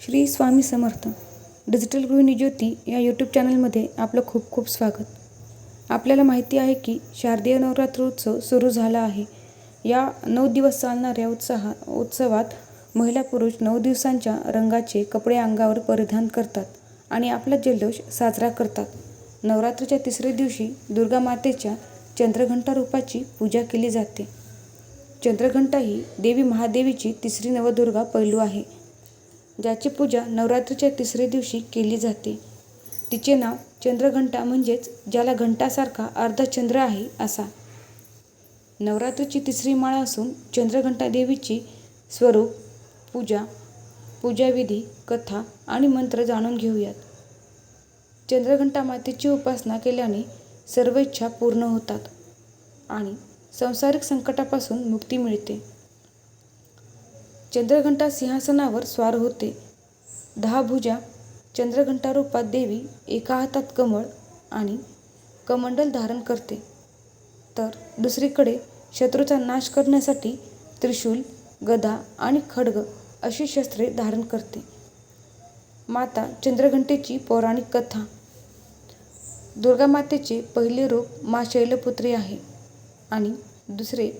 Shri Swami Samarth digital गृहिणी ज्योती या YouTube चॅनलमध्ये आपलं खूप खूप स्वागत. आपल्याला माहिती आहे की शारदीय नवरात्र उत्सव सुरू झाला आहे. या नऊ दिवस चालणाऱ्या उत्साहा उत्सवात महिला पुरुष नऊ दिवसांच्या रंगाचे कपडे अंगावर परिधान करतात आणि आपला जल्लोष साजरा करतात. नवरात्रीच्या तिसऱ्या दिवशी दुर्गा मातेच्या चंद्रघंटा रूपाची पूजा केली जाते. चंद्रघंटा ही देवी महादेवीची तिसरी नवदुर्गा पैलू आहे. ज्याची पूजा नवरात्रीच्या तिसऱ्या दिवशी केली जाते. तिचे नाव चंद्रघंटा म्हणजेच ज्याला घंटासारखा अर्धा चंद्र आहे असा. नवरात्रीची तिसरी माळा असून चंद्रघंटा देवीची स्वरूप पूजा पूजाविधी कथा आणि मंत्र जाणून घेऊयात. चंद्रघंटा मातेची उपासना केल्याने सर्व इच्छा पूर्ण होतात आणि संसारिक संकटापासून मुक्ती मिळते. चंद्रघंटा सिंहासनावर स्वार होते. दहा भुजा चंद्रघंटा रूपात देवी एका हातात कमळ आणि कमंडल धारण करते. तर दुसरीकडे शत्रूचा नाश करण्यासाठी त्रिशूल गदा आणि खड्ग अशी शस्त्रे धारण करते. माता चंद्रघंटेची पौराणिक कथा. दुर्गा मातेचे पहिले रूप मा शैलपुत्री आहे आणि दुसरे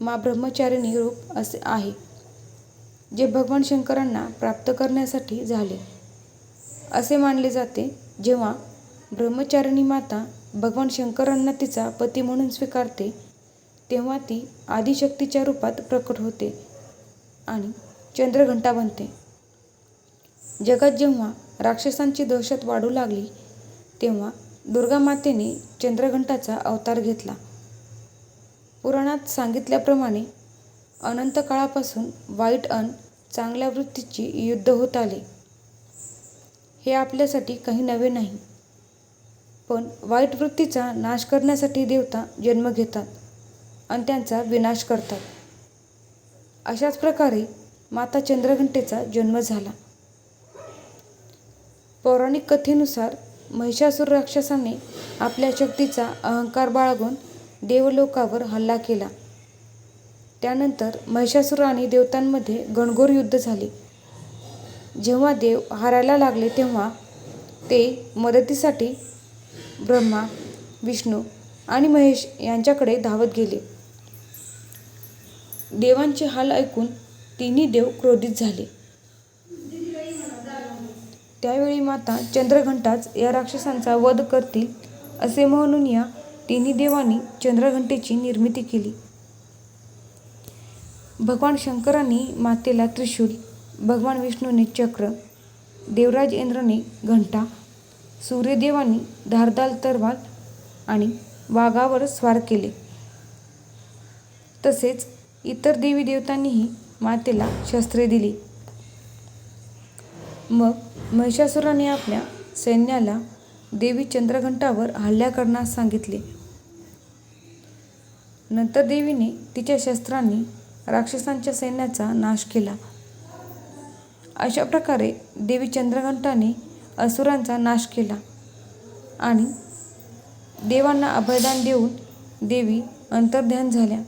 मा ब्रह्मचारिणी रूप असे आहे. जे भगवान शंकरांना प्राप्त करण्यासाठी झाले. असे मानले जाते जेव्हा ब्रह्मचारिणी माता भगवान शंकरांना तिचा पती म्हणून स्वीकारते तेव्हा ती आदिशक्तीच्या रूपात प्रकट होते आणि चंद्रघंटा बनते. जगात जेव्हा राक्षसांची दहशत वाढू लागली तेव्हा दुर्गा मातेने चंद्रघंटाचा अवतार घेतला. पुराणात सांगितल्याप्रमाणे अनंत काळापासून वाईट अन चांगल्या वृत्तीची युद्ध होत आले. हे आपल्यासाठी काही नवे नाही. पण वाईट वृत्तीचा नाश करण्यासाठी देवता जन्म घेतात आणि त्यांचा विनाश करतात. अशाच प्रकारे माता चंद्रघंटेचा जन्म झाला. पौराणिक कथेनुसार महिषासूर राक्षसाने आपल्या शक्तीचा अहंकार बाळगून देवलोकावर हल्ला केला. त्यानंतर महिषासूर आणि देवतांमध्ये घनघोर युद्ध झाले. जेव्हा देव हारायला लागले तेव्हा ते मदतीसाठी ब्रह्मा विष्णू आणि महेश यांच्याकडे धावत गेले. देवांचे हाल ऐकून तिन्ही देव क्रोधित झाले. त्यावेळी माता चंद्रघंटाच या राक्षसांचा वध करतील असे म्हणून या तिन्ही देवांनी चंद्रघंटेची निर्मिती केली. भगवान शंकरांनी मातेला त्रिशूल भगवान विष्णूने चक्र देवराज इंद्रने घंटा सूर्यदेवांनी धारदाल तरवाल आणि वाघावर स्वार केले. तसेच इतर देवी देवतांनीही मातेला शस्त्रे दिली. मग महिषासुराने आपल्या सैन्याला देवी चंद्रघंटावर हल्ला करण्यास सांगितले. नंतर देवीने तिच्या शस्त्रांनी राक्षसांच्या सैन्याचा नाश केला. अशा प्रकारे देवी चंद्रघंटाने असुरांचा नाश केला आणि देवांना अभयदान देऊन देवी अंतर्ध्यान झाल्या.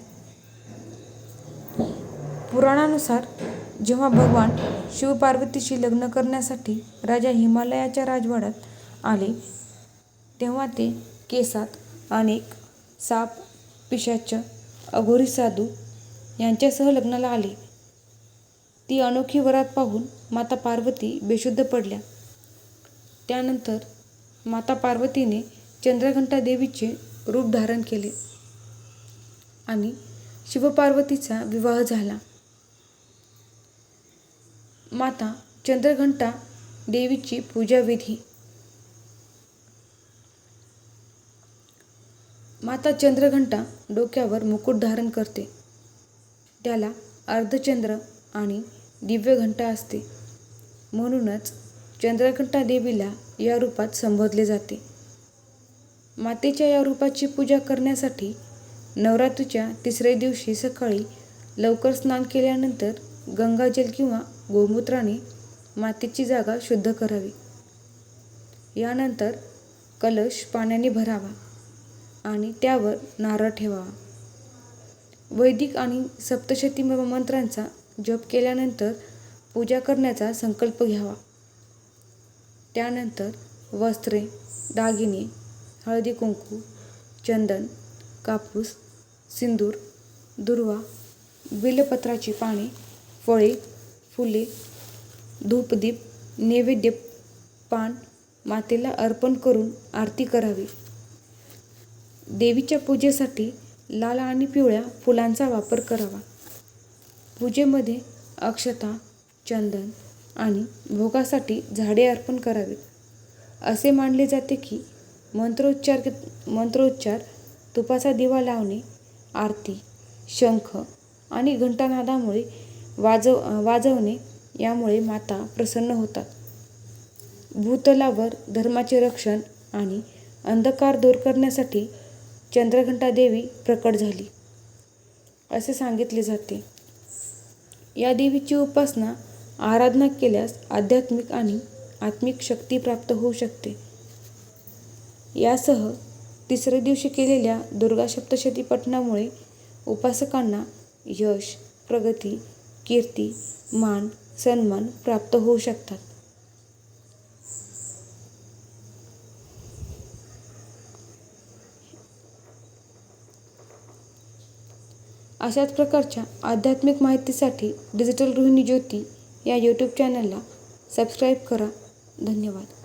पुराणानुसार जेव्हा भगवान शिवपार्वतीशी लग्न करण्यासाठी राजा हिमालयाच्या राजवाड्यात आले तेव्हा ते केसात अनेक साप पिशाच अघोरी साधू यांच्यासह लग्नाला आले. ती अनोखी वरात पाहून माता पार्वती बेशुद्ध पडल्या. त्यानंतर माता पार्वतीने चंद्रघंटा देवीचे रूप धारण केले आणि शिवपार्वतीचा विवाह झाला. माता चंद्रघंटा देवीची पूजाविधी. माता चंद्रघंटा डोक्यावर मुकुट धारण करते. त्याला अर्धचंद्र आणि दिव्यघंटा असते. म्हणूनच चंद्रघंटा देवीला या रूपात संबोधले जाते. मातेच्या या रूपाची पूजा करण्यासाठी नवरात्रीच्या तिसऱ्या दिवशी सकाळी लवकर स्नान केल्यानंतर गंगाजल किंवा गोमूत्राने मातेची जागा शुद्ध करावी. यानंतर कलश पाण्याने भरावा आणि त्यावर नारळ ठेवावा. वैदिक आणि सप्तशती मंत्रांचा जप केल्यानंतर पूजा करण्याचा संकल्प घ्यावा. त्यानंतर वस्त्रे दागिने हळदी कुंकू चंदन कापूस सिंदूर दुर्वा बिलपत्राची पाने फळे फुले धूपदीप नैवेद्य पान मातेला अर्पण करून आरती करावी. देवीच्या पूजेसाठी लाल आणि पिवळ्या फुलांचा वापर करावा. पूजेमध्ये अक्षता चंदन आणि भोगासाठी झाडे अर्पण करावीत. असे मानले जाते की मंत्रोच्चार मंत्रोच्चार तुपाचा दिवा लावणे आरती शंख आणि घंटानादामुळे वाजव वाजवणे यामुळे माता प्रसन्न होतात. भूतलावर धर्माचे रक्षण आणि अंधकार दूर करण्यासाठी चंद्रघंटा देवी प्रकट झाली. असे सांगितले जाते. या देवीची उपासना आराधना केल्यास आध्यात्मिक आणि आत्मिक शक्ती प्राप्त होऊ शकते. यासह तिसऱ्या दिवशी केलेल्या दुर्गा सप्तशती पठणामुळे उपासकांना यश प्रगती कीर्ती मान सन्मान प्राप्त होऊ शकतात. अशाच प्रकारच्या आध्यात्मिक माहितीसाठी डिजिटल गृहिणी ज्योती या यूट्यूब चॅनलला सबस्क्राईब करा. धन्यवाद.